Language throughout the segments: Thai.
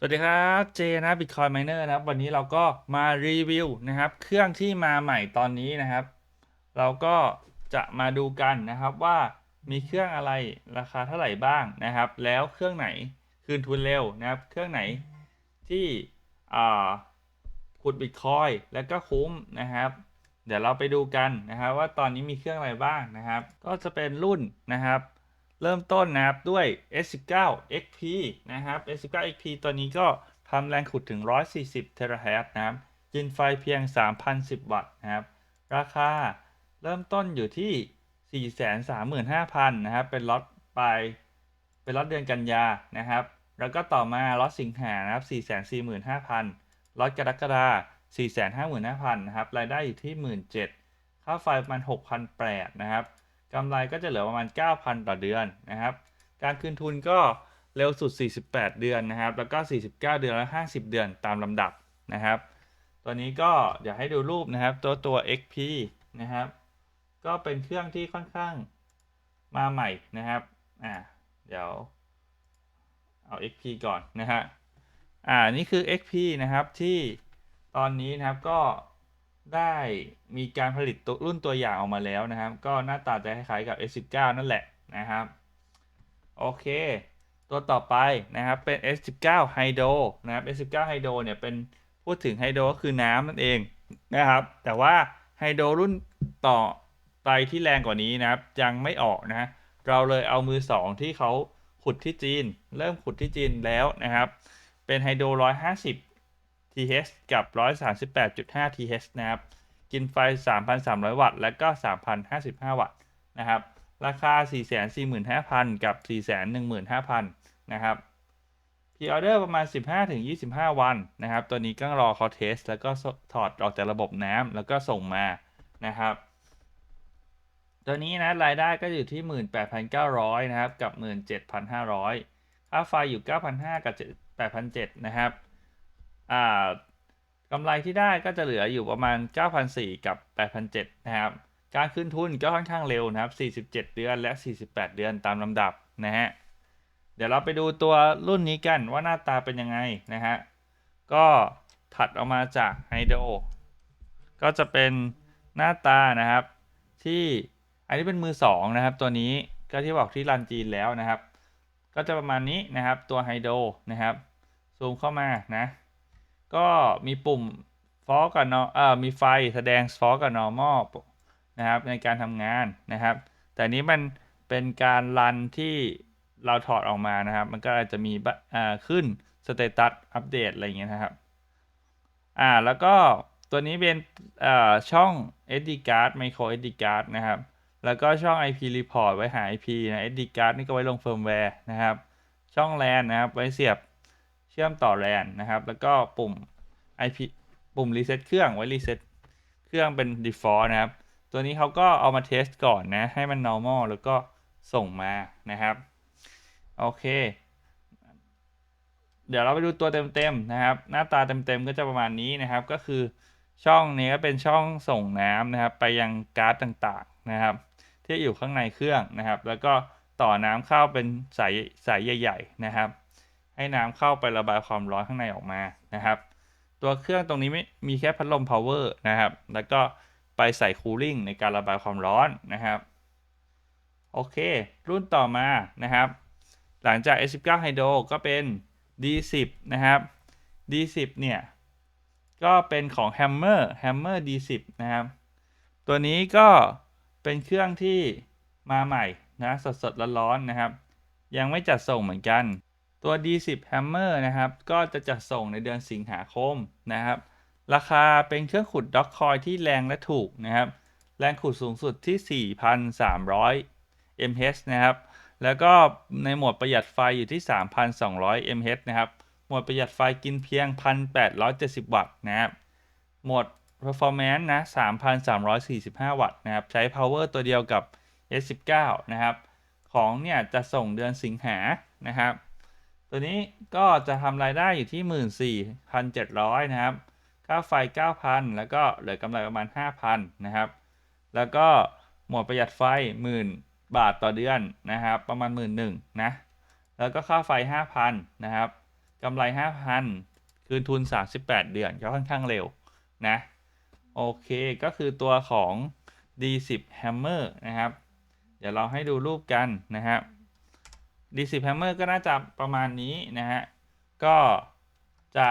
สวัสดีครับเจนะ Bitcoin Miner นะครับ วันนี้เราก็มารีวิวนะครับ เครื่องที่มาใหม่ตอนนี้นะครับ เราก็จะมาดูกันนะครับว่ามีเครื่องอะไรราคาเท่าไหร่บ้างนะครับ แล้วเครื่องไหนคืนทุนเร็วนะครับ เครื่องไหนที่ขุด Bitcoin แล้วก็คุ้มนะครับ เดี๋ยวเราไปดูกันนะครับว่าตอนนี้มีเครื่องอะไรบ้างนะครับ ก็จะเป็นรุ่นนะครับ เริ่มต้นนะครับด้วย S19 XP นะครับ S19 XP ตัวนี้ก็ทำแรงขุดถึง 140 เทราแฮร์นะครับจินไฟเพียง 3,010 วัตต์นะครับ ราคาเริ่มต้นอยู่ที่ 435,000 นะครับ เป็นล็อตปลายเป็นล็อตเดือนกันยานะครับ แล้วก็ต่อมาล็อตสิงหานะครับ 445,000 ล็อตกรกฎาคม455,000 นะครับ รายได้อยู่ที่ 17,000ค่าไฟประมาณ6,800 นะครับ กำไรก็จะเหลือประมาณ 9,000 ต่อเดือนนะครับ การคืนทุนก็เร็วสุด 48 เดือนนะครับ แล้วก็ 49 เดือน และ 50 เดือนตามลำดับนะครับ ตัวนี้ก็เดี๋ยวให้ดูรูปนะครับ ตัวตัว XP นะครับ ก็เป็นเครื่องที่ค่อนข้างมาใหม่นะครับ อ่า เดี๋ยวเอา XP ก่อนนะฮะ อ่า นี่คือ XP นะครับที่ตอนนี้นะครับก็ ได้มีการผลิตตัวรุ่นตัวอย่างออกมาแล้วนะครับ ก็หน้าตาจะคล้ายๆกับ S19 นั่นแหละนะครับ โอเค ตัวต่อไปนะครับเป็น S19 Hydro นะครับ S19 Hydro เนี่ยเป็นพูดถึงไฮโดรก็คือน้ำนั่นเองนะครับ แต่ว่าไฮโดรรุ่นต่อไปที่แรงกว่านี้นะครับ ยังไม่ออกนะ เราเลยเอามือ 2 ที่เขาขุดที่จีน เริ่มขุดที่จีนแล้วนะครับ เป็นไฮโดร150 TH กับ 138.5 TH นะครับ กินไฟ 3,300 วัตต์ และก็ 3,055 วัตต์นะครับ ราคา 445,000 กับ 415,000 นะครับพีออเดอร์ประมาณ 15-25 วันนะครับ ตัวนี้ก็รอเขาเทส แล้วก็ถอดออกจากระบบน้ำแล้วก็ส่งมานะครับ ตัวนี้นะรายได้ก็อยู่ที่ 18,900 นะครับ กับ 17,500 ค่าไฟอยู่ 9,500 กับ 8,700 นะครับ กำไรที่ได้ก็จะเหลืออยู่ประมาณ 9,400 กับ 8,700 นะครับ การคืนทุนก็ค่อนข้างเร็วนะครับ 47 เดือนและ 48 เดือนตามลำดับนะฮะ เดี๋ยวเราไปดูตัวรุ่นนี้กันว่าหน้าตาเป็นยังไงนะฮะ ก็ถัดออกมาจากไฮโดรก็จะเป็นหน้าตานะครับ ที่อันนี้เป็นมือ 2 นะครับ ตัวนี้ก็ที่บอกที่รันจีนแล้วนะครับ ก็จะประมาณนี้นะครับตัวไฮโดรนะครับ ซูมเข้ามานะ ก็มีปุ่มฟอกับนอเอ่อมีไฟแสดงฟอกับ normal นะครับในการทำงานนะครับ แต่นี้มันเป็นการรันที่เราถอดออกมานะครับ มันก็อาจจะมีอ่าขึ้นสเตตัสอัปเดตอะไรอย่างเงี้ยนะครับอ่าแล้วก็ตัวนี้เป็นอ่าช่อง SD card micro SD card นะครับ แล้วก็ช่อง IP report ไว้หา IP นะ SD card นี่ก็ไว้ลงเฟิร์มแวร์นะครับ ช่อง LAN นะครับ ไว้เสียบ ชื่อมต่อ LAN นะครับ แล้วก็ปุ่ม IP ปุ่ม reset เครื่องไว้ reset เครื่องเป็น default นะครับ ตัวนี้เขาก็เอามาเทสก่อนนะ ให้มัน normal แล้วก็ส่งมานะครับ โอเค เดี๋ยวเราไปดูตัวเต็มๆนะครับ หน้าตาเต็มๆก็จะประมาณนี้นะครับ ก็คือช่องนี้ก็เป็นช่องส่งน้ำนะครับ ไปยังการ์ดต่างๆนะครับ ที่อยู่ข้างในเครื่องนะครับ แล้วก็ต่อน้ำเข้าเป็นสายสายใหญ่ ๆ นะครับ ให้น้ำเข้าไประบายความร้อนข้างในออกมานะครับ ตัวเครื่องตรงนี้ไม่มีแค่พัดลม power นะครับ แล้วก็ไปใส่คูลิ่งในการระบายความร้อนนะครับโอเค รุ่นต่อมานะครับ หลังจาก S19 Hydro ก็เป็น D10 นะครับ D10 เนี่ย ก็เป็นของ Hammer Hammer D10 นะครับ ตัวนี้ก็เป็นเครื่องที่มาใหม่นะ สดสดร้อนๆนะครับ ยังไม่จัดส่งเหมือนกัน ตัว D10 Hammer นะครับ ก็จะจัดส่งในเดือนสิงหาคมนะครับ ราคาเป็นเครื่องขุดด็อกคอยที่แรงและถูกนะครับ แรงขุดสูงสุดที่ 4,300 mH นะครับ แล้วก็ในโหมดประหยัดไฟอยู่ที่ 3,200 mH นะครับโหมดประหยัดไฟกินเพียง 1,870 วัตต์นะครับโหมด performance นะ 3,345 วัตต์นะครับ ใช้ power ตัวเดียวกับ S19 นะครับ ของเนี่ยจะส่งเดือนสิงหานะครับ ตัวนี้ก็จะทำรายได้อยู่ที่ 14,700 นะครับ ค่าไฟ 9,000 แล้วก็เหลือกำไรประมาณ 5,000 นะครับ แล้วก็หมวดประหยัดไฟ 10,000 บาทต่อเดือนนะครับ ประมาณ 11,000นะ แล้วก็ค่าไฟ 5,000 นะครับกำไร 5,000 คืนทุน 38 เดือนก็ค่อนข้างเร็วนะ โอเคก็คือตัวของ D10 Hammer นะครับ เดี๋ยวเราให้ดูรูปกันนะครับ D10 Hammer ก็น่าจะประมาณนี้นะฮะ ก็จะ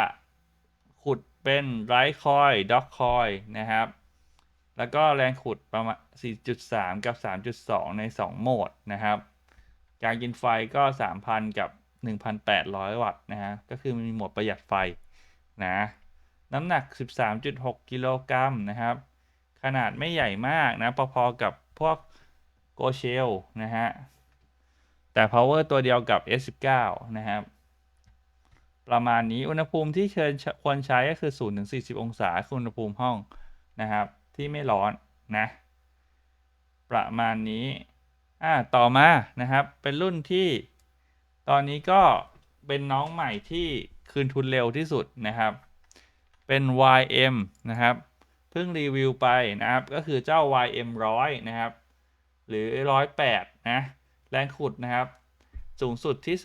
ขุดเป็นไรคอยด็อกคอยนะครับ แล้วก็แรงขุดประมาณ 4.3 กับ 3.2 ใน 2 โหมดนะครับ การกินไฟก็ 3,000 กับ 1,800 วัตต์นะฮะ ก็คือมีโหมดประหยัดไฟนะ น้ำหนัก 13.6 กิโลกรัมนะครับ ขนาดไม่ใหญ่มากนะ พอๆกับพวกโกเชลนะฮะ แต่ power ตัวเดียวกับ S19 นะครับ ประมาณนี้อุณหภูมิที่เชิญควรใช้ก็คือ0-40 องศาคืออุณหภูมิห้องนะครับ ที่ไม่ร้อนนะ ประมาณนี้อ่าต่อมานะครับ เป็นรุ่นที่ตอนนี้ก็เป็นน้องใหม่ที่คืนทุนเร็วที่สุดนะครับ เป็น YM นะครับ เพิ่งรีวิวไปนะครับ ก็คือเจ้า YM 100 นะครับ หรือ 108 นะ แรงขุดนะครับ สูงสุดที่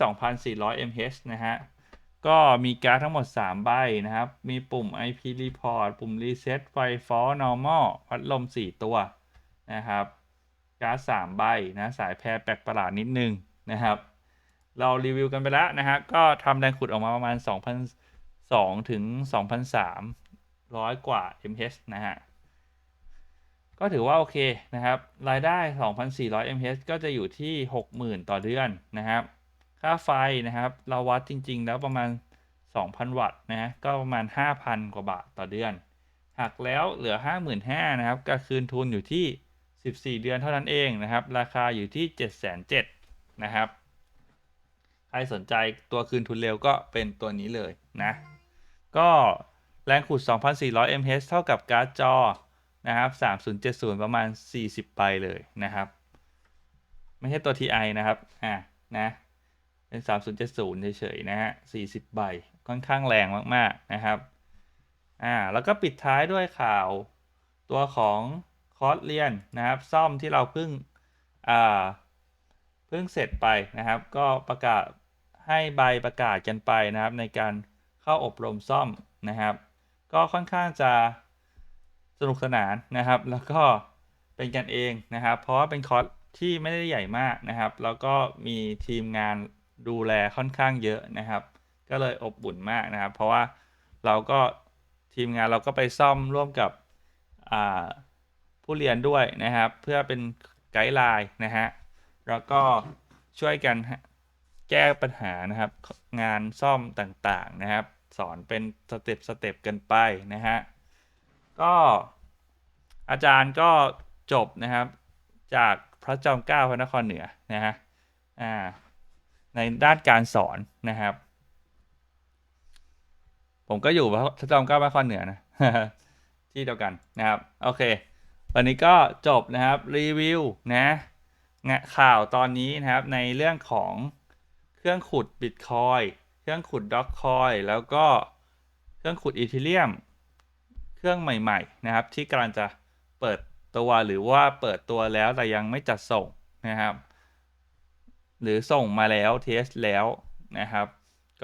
2,400 mh นะฮะ ก็มีการ์ดทั้งหมด 3 ใบนะครับ มีปุ่ม IP report ปุ่ม reset ไฟ fall normal พัดลม 4 ตัวนะครับการ์ด3ใบนะสายแพรแปลกประหลาดนิดนึงนะครับ เรารีวิวกันไปแล้วนะฮะ ก็ทำแรงขุดออกมาประมาณ 2,002ถึง2,300 กว่า mh นะฮะ ก็ถือว่าโอเคนะครับ รายได้ 2,400 mh ก็จะอยู่ที่ 60,000 ต่อเดือนนะครับ ค่าไฟนะครับ เราวัดจริง ๆ แล้วประมาณ 2,000 วัตต์นะฮะก็ประมาณ 5,000 กว่าบาทต่อเดือน หักแล้วเหลือ 55,000นะครับก็คืนทุนอยู่ที่ 14 เดือนเท่านั้นเองนะครับ ราคาอยู่ที่7,700นะครับ ใครสนใจตัวคืนทุนเร็วก็เป็นตัวนี้เลยนะ ก็แรงขุด 2,400 mh เท่ากับการ์ดจอ นะครับ 3070 ประมาณ 40ใบเลยนะครับ ไม่ใช่ตัว TI นะครับ อ่านะ เป็น 3070 เฉยๆนะฮะ 40 ใบ ค่อนข้างแรงมากๆนะครับ อ่า แล้วก็ปิดท้ายด้วยข่าวตัวของคอร์สเรียนนะครับ ซ่อมที่เราเพิ่ง อ่า เพิ่งเสร็จไปนะครับ ก็ประกาศให้ใบประกาศกันไปนะครับ ในการเข้าอบรมซ่อมนะครับ ก็ค่อนข้างจะ สนุกสนานนะครับ แล้วก็เป็นกันเองนะครับ เพราะว่าเป็นคอร์สที่ไม่ได้ใหญ่มากนะครับ แล้วก็มีทีมงานดูแลค่อนข้างเยอะนะครับ ก็เลยอบอุ่นมากนะครับ เพราะว่าเราก็ทีมงานเราก็ไปซ่อมร่วมกับผู้เรียนด้วยนะครับ เพื่อเป็นไกด์ไลน์นะฮะแล้วก็ช่วยกันแก้ปัญหานะครับ งานซ่อมต่างๆนะครับ สอนเป็นสเต็ปสเต็ปกันไปนะฮะ ก็อาจารย์ก็จบนะครับ จากพระจอมเกล้าพระนครเหนือนะฮะอ่าในด้านการสอนนะครับ ผมก็อยู่พระจอมเกล้าพระนครเหนือนะที่เดียวกันนะครับ โอเค วันนี้ก็จบนะครับรีวิวนะข่าวตอนนี้นะครับในเรื่องของเครื่องขุดบิตคอยเครื่องขุดด็อกคอยแล้วก็เครื่องขุดอีเทเรียม เครื่องใหม่ๆนะครับ ที่กำลังจะเปิดตัวหรือว่าเปิดตัวแล้วแต่ยังไม่จัดส่งนะครับ หรือส่งมาแล้วเทสแล้วนะครับ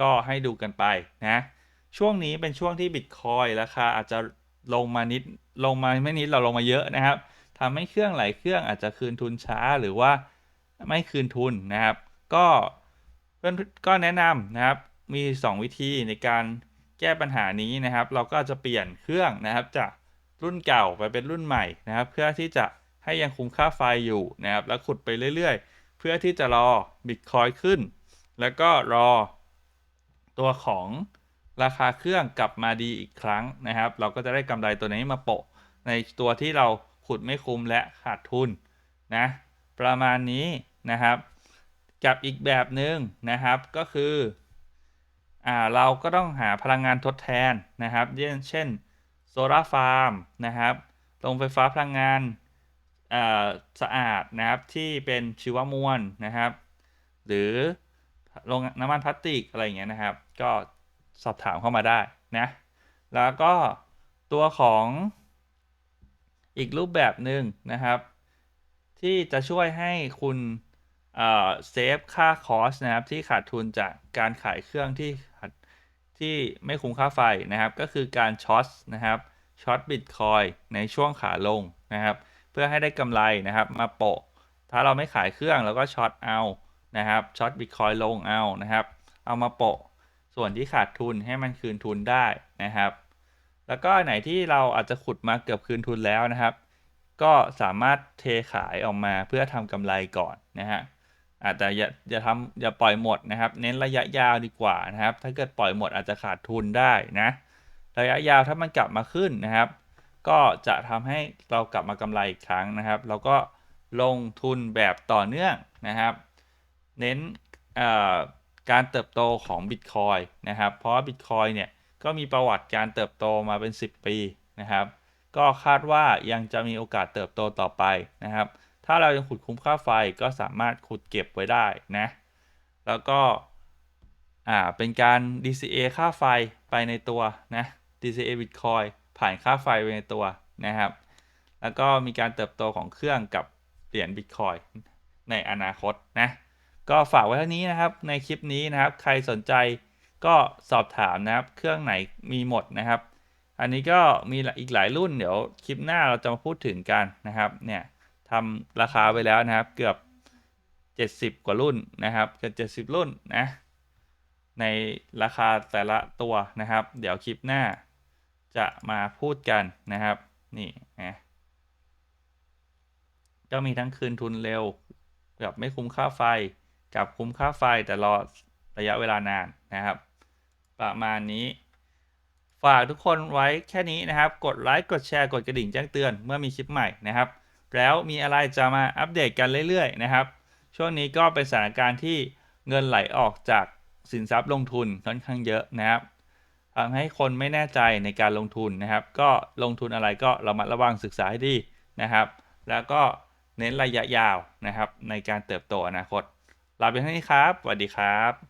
ก็ให้ดูกันไปนะช่วงนี้เป็นช่วงที่บิตคอยราคาอาจจะลงมานิดลงมาไม่นิดเราลงมาเยอะนะครับทำให้เครื่องหลายเครื่องอาจจะคืนทุนช้าหรือว่าไม่คืนทุนนะครับ ก็เพื่อนก็แนะนำนะครับมี 2 วิธีในการ แก้ปัญหานี้นะครับ เราก็จะเปลี่ยนเครื่องนะครับ จากรุ่นเก่าไปเป็นรุ่นใหม่นะครับ เพื่อที่จะให้ยังคุ้มค่าไฟอยู่นะครับ แล้วขุดไปเรื่อยๆ เพื่อที่จะรอบิตคอยขึ้น แล้วก็รอตัวของราคาเครื่องกลับมาดีอีกครั้งนะครับ เราก็จะได้กำไรตัวนี้มาโปะ ในตัวที่เราขุดไม่คุ้มและขาดทุนนะประมาณนี้นะครับ กับอีกแบบหนึ่งนะครับก็คือ อ่าเราก็ต้องหาพลังงานทดแทนนะครับ เช่นโซลาร์ฟาร์มนะครับโรงไฟฟ้าพลังงานสะอาดนะครับที่เป็นชีวมวลนะครับ หรือโรงน้ำมันพลาสติกอะไรอย่างเงี้ยนะครับ ก็สอบถามเข้ามาได้นะแล้วก็ตัวของอีกรูปแบบหนึ่งนะครับ ที่จะช่วยให้คุณเซฟค่าคอสนะครับที่ขาดทุนจากการขายเครื่องที่ ที่ไม่คุ้มค่าไฟนะครับ ก็คือการช็อตนะครับช็อตบิตคอยในช่วงขาลงนะครับ เพื่อให้ได้กำไรนะครับ มาโปะ ถ้าเราไม่ขายเครื่องเราก็ช็อตเอานะครับช็อตบิตคอยลงเอานะครับ เอามาโปะ ส่วนที่ขาดทุนให้มันคืนทุนได้นะครับ แล้วก็ไหนที่เราอาจจะขุดมาเกือบคืนทุนแล้วนะครับ ก็สามารถเทขายออกมาเพื่อทำกำไรก่อนนะฮะ อาจจะอย่าอย่าทำอย่าปล่อยหมดนะครับ เน้นระยะยาวดีกว่านะครับ ถ้าเกิดปล่อยหมดอาจจะขาดทุนได้นะ ระยะยาวถ้ามันกลับมาขึ้นนะครับ ก็จะทำให้เรากลับมากำไรอีกครั้งนะครับ เราก็ลงทุนแบบต่อเนื่องนะครับ เน้นการเติบโตของ Bitcoin นะครับ เพราะ Bitcoin เนี่ยก็มีประวัติการเติบโตมาเป็น 10 ปีนะครับ ก็คาดว่ายังจะมีโอกาสเติบโตต่อไปนะครับ ถ้าเรายังขุดคุ้มค่าไฟก็สามารถขุดเก็บไว้ได้นะ แล้วก็อ่าเป็นการ DCA ค่าไฟไปในตัวนะ DCA Bitcoin ผ่านค่าไฟไปในตัวนะครับ แล้วก็มีการเติบโตของเครื่องกับเหรียญ Bitcoin ในอนาคตนะ ก็ฝากไว้เท่านี้นะครับในคลิปนี้นะครับ ใครสนใจก็สอบถามนะครับ เครื่องไหนมีหมดนะครับ อันนี้ก็มีอีกหลายรุ่นเดี๋ยวคลิปหน้าเราจะมาพูดถึงกันนะครับเนี่ย ทำราคาไปแล้วนะครับ เกือบ 70 กว่ารุ่นนะครับเกือบ70 รุ่นนะในราคาแต่ละตัวนะครับ เดี๋ยวคลิปหน้าจะมาพูดกันนะครับ นี่นะก็มีทั้งคืนทุนเร็วกับไม่คุ้มค่าไฟกับคุ้มค่าไฟแต่รอระยะเวลานานนะครับ ประมาณนี้ ฝากทุกคนไว้แค่นี้นะครับ กดไลค์กดแชร์กดกระดิ่งแจ้งเตือนเมื่อมีคลิปใหม่นะครับ แล้วมีอะไรจะมาอัปเดตกันเรื่อยๆนะครับ ช่วงนี้ก็เป็นสถานการณ์ที่เงินไหลออกจากสินทรัพย์ลงทุนค่อนข้างเยอะนะครับทำให้คนไม่แน่ใจในการลงทุนนะครับ ก็ลงทุนอะไรก็เรามาระวังศึกษาให้ดีนะครับ แล้วก็เน้นระยะยาวนะครับในการเติบโตอนาคตลาไปเท่านี้ครับสวัสดีครับ